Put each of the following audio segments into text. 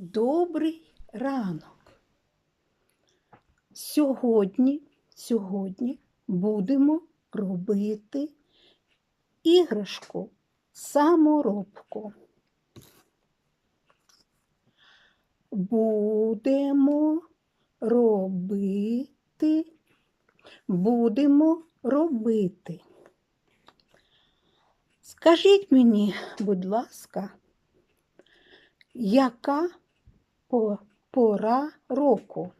Добрий ранок. Сьогодні, сьогодні будемо робити іграшку саморобку. Будемо робити, будемо робити. Скажіть мені, будь ласка, яка пора року?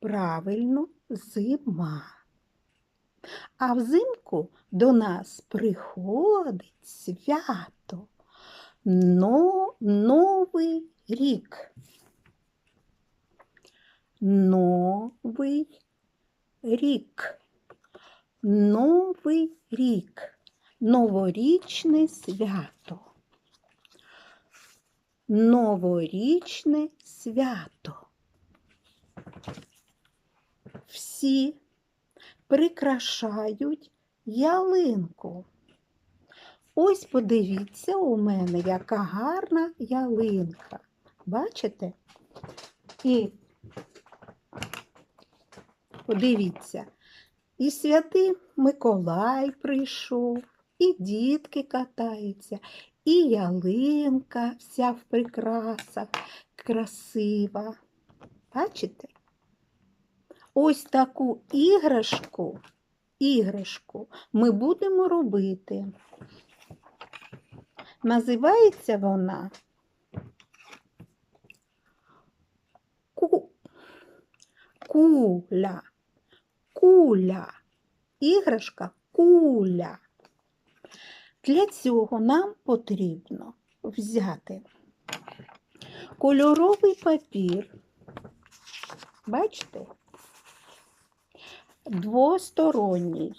Правильно, зима. А взимку до нас приходить свято. Но, Новий рік. Новий рік. Новий рік. Новорічне свято. Новорічне свято. Всі прикрашають ялинку. Ось подивіться у мене, яка гарна ялинка. Бачите? І подивіться, і святий Миколай прийшов, і дітки катаються, і ялинка вся в прикрасах, красива. Бачите? Ось таку іграшку, іграшку ми будемо робити. Називається вона ку... куля. Куля. Іграшка куля. Для цього нам потрібно взяти кольоровий папір. Бачите? Двосторонній.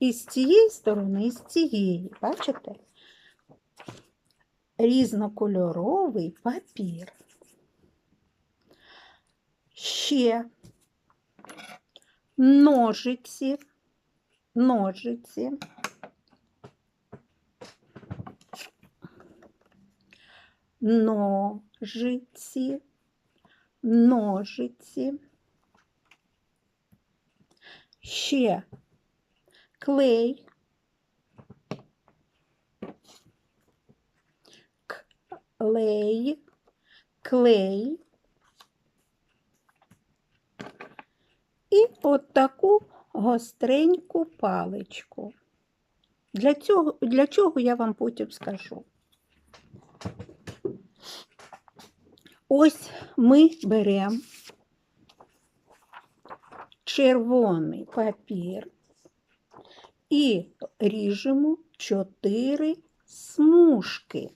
І з цієї сторони, і з цієї, бачите? Різнокольоровий папір. Ще ножиці, ножиці. Ножиці, ножиці. Ще клей, клей, клей. І от таку гостреньку паличку. Для, цього, для чого я вам потім скажу. Ось ми беремо червоний папір і ріжемо чотири смужки.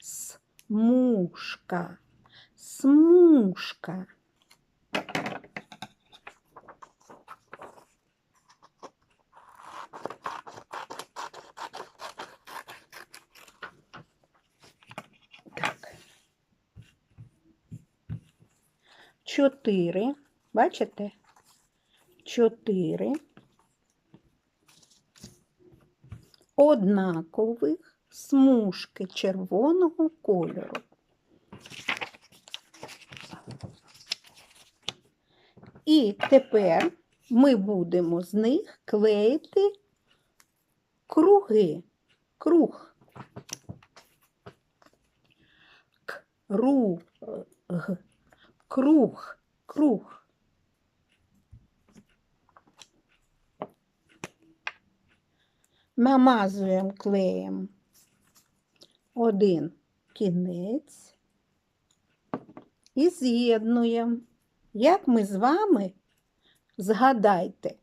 Смужка, смужка. 4, бачите? 4 однакових смужки червоного кольору. І тепер ми будемо з них клеїти круги, круг. Круг. Е, Круг. Круг. Намазуємо клеєм один кінець і з'єднуємо. Як ми з вами, згадайте,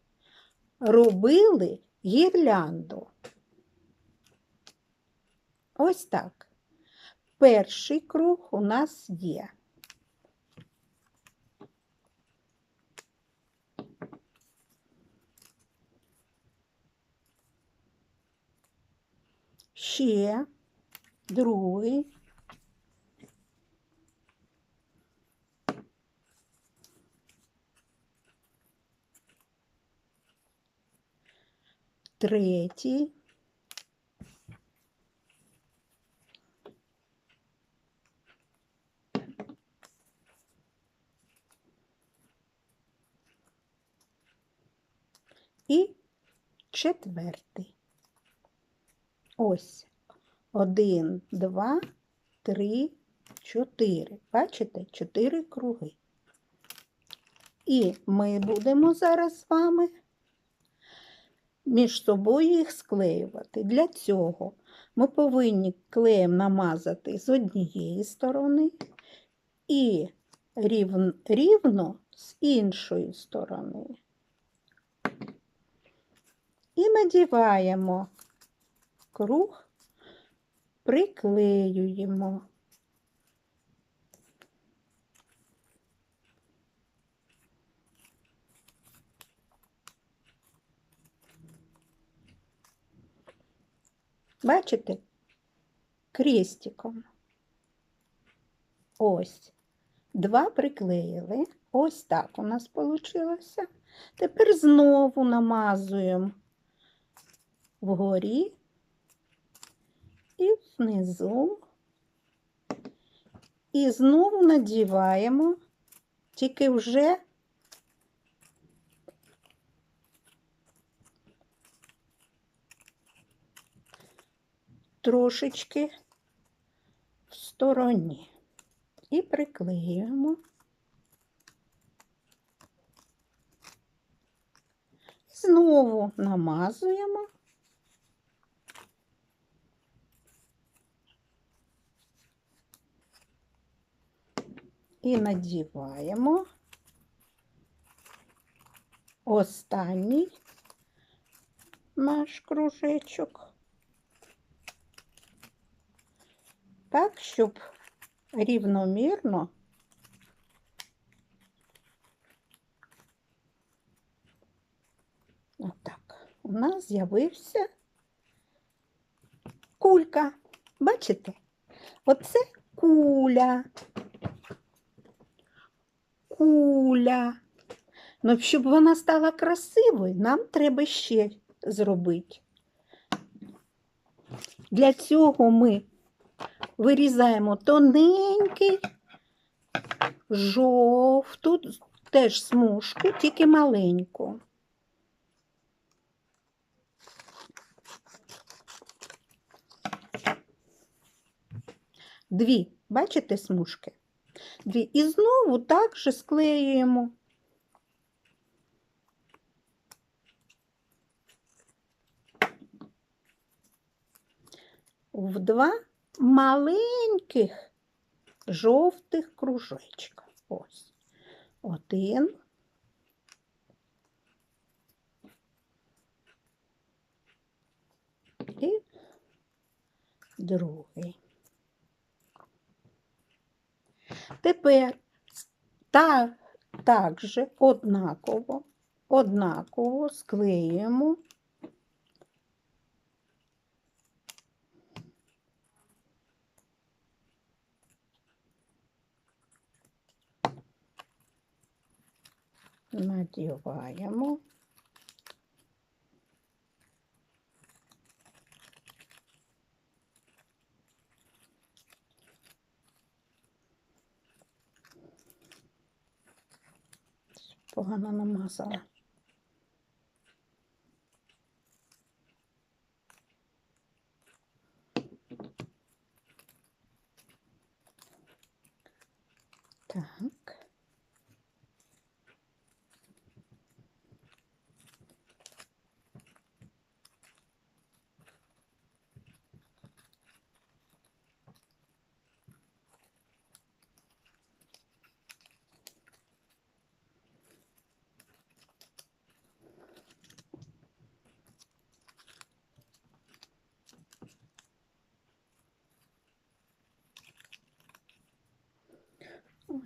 робили гірлянду. Ось так. Перший круг у нас є. ще другий. Третій. І четвертий. Ось. Один, два, три, чотири. Бачите? Чотири круги. І ми будемо зараз з вами між собою їх склеювати. Для цього ми повинні клеєм намазати з однієї сторони і рівно, рівно з іншої сторони. І надіваємо круг, приклеюємо. Бачите? Крестиком. Ось. Два приклеїли. Ось так у нас вийшло. Тепер знову намазуємо вгорі внизу. І знову надіваємо, тільки вже трошечки в стороні. І приклеюємо. Знову намазуємо. І надіваємо останній наш кружечок. Так, щоб рівномірно отак. У нас з'явився кулька. Бачите? Оце куля. Куля. Ну, щоб вона стала красивою, нам треба ще зробити. Для цього ми вирізаємо тоненький жовту, теж смужку, тільки маленьку. Дві, бачите смужки? Дві. І знову так же склеюємо. В два маленьких жовтих кружечка. Ось. Один. І другий. Тепер та, так однаково, однаково склеюємо надіваємо. Погано намазала. Так.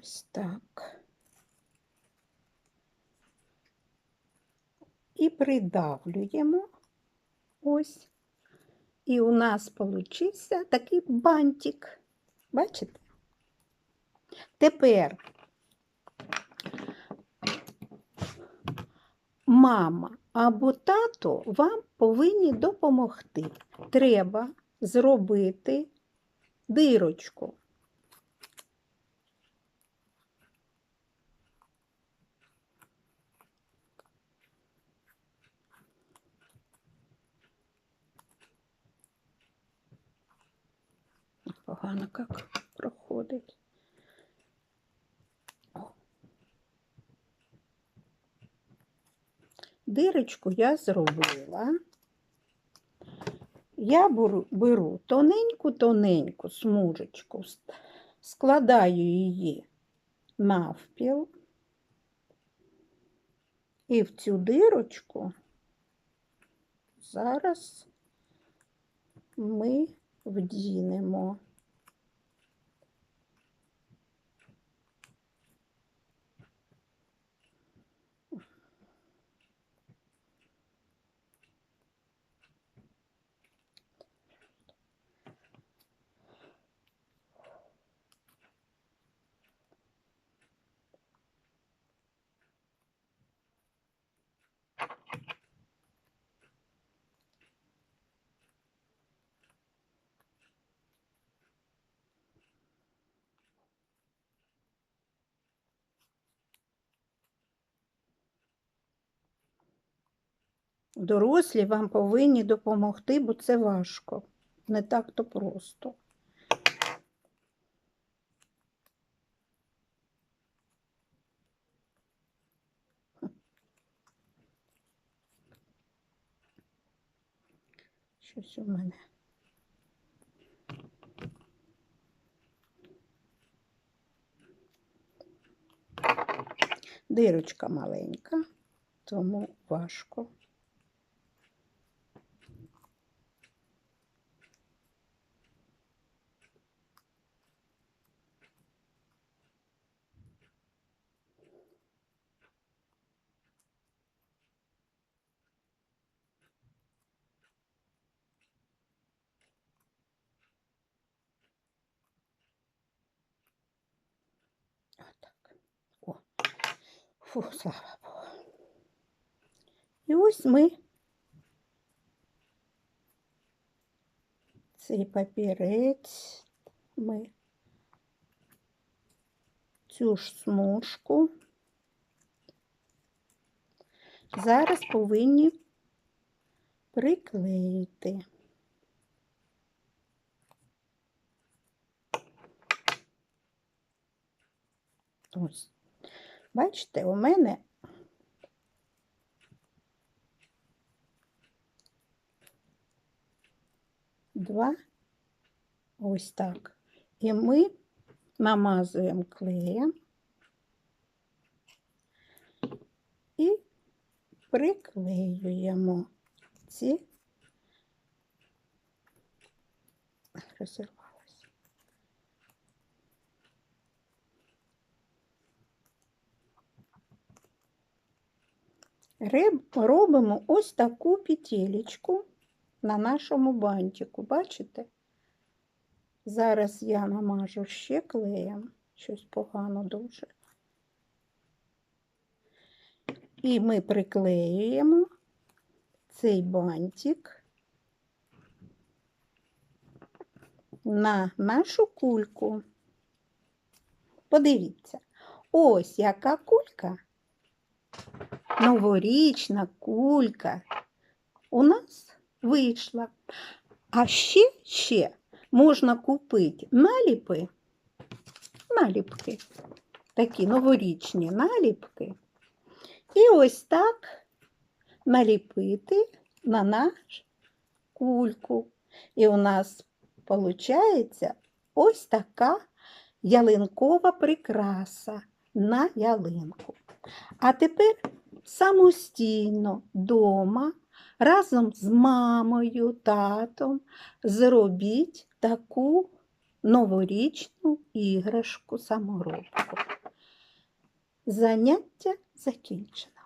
Ось так. І придавлюємо ось. І у нас получився такий бантик. Бачите? Тепер мама або тато вам повинні допомогти. Треба зробити дирочку. Погано як проходить. Дирочку я зробила. Я беру тоненьку-тоненьку смужечку, складаю її навпіл. І в цю дирочку зараз ми вдінемо. Дорослі вам повинні допомогти, бо це важко. Не так то просто. Щось у мене. Дирочка маленька, тому важко. Фу, слава Богу. І ось ми цей папірець, ми цю ж смужку зараз повинні приклеїти. Ось. Бачите, у мене два ось так. І ми намазуємо клеєм і приклеюємо ці розірвалося. Робимо ось таку петелечку на нашому бантику. Бачите? Зараз я намажу ще клеєм, щось погано дуже. І ми приклеюємо цей бантик на нашу кульку. Подивіться, ось яка кулька, новорічна кулька у нас вийшла. А ще, ще можна купити наліпи, наліпки, такі новорічні наліпки. І ось так наліпити на наш кульку. І у нас виходить ось така ялинкова прикраса на ялинку. А тепер самостійно дома разом з мамою, татом зробіть таку новорічну іграшку саморобку. Заняття закінчено.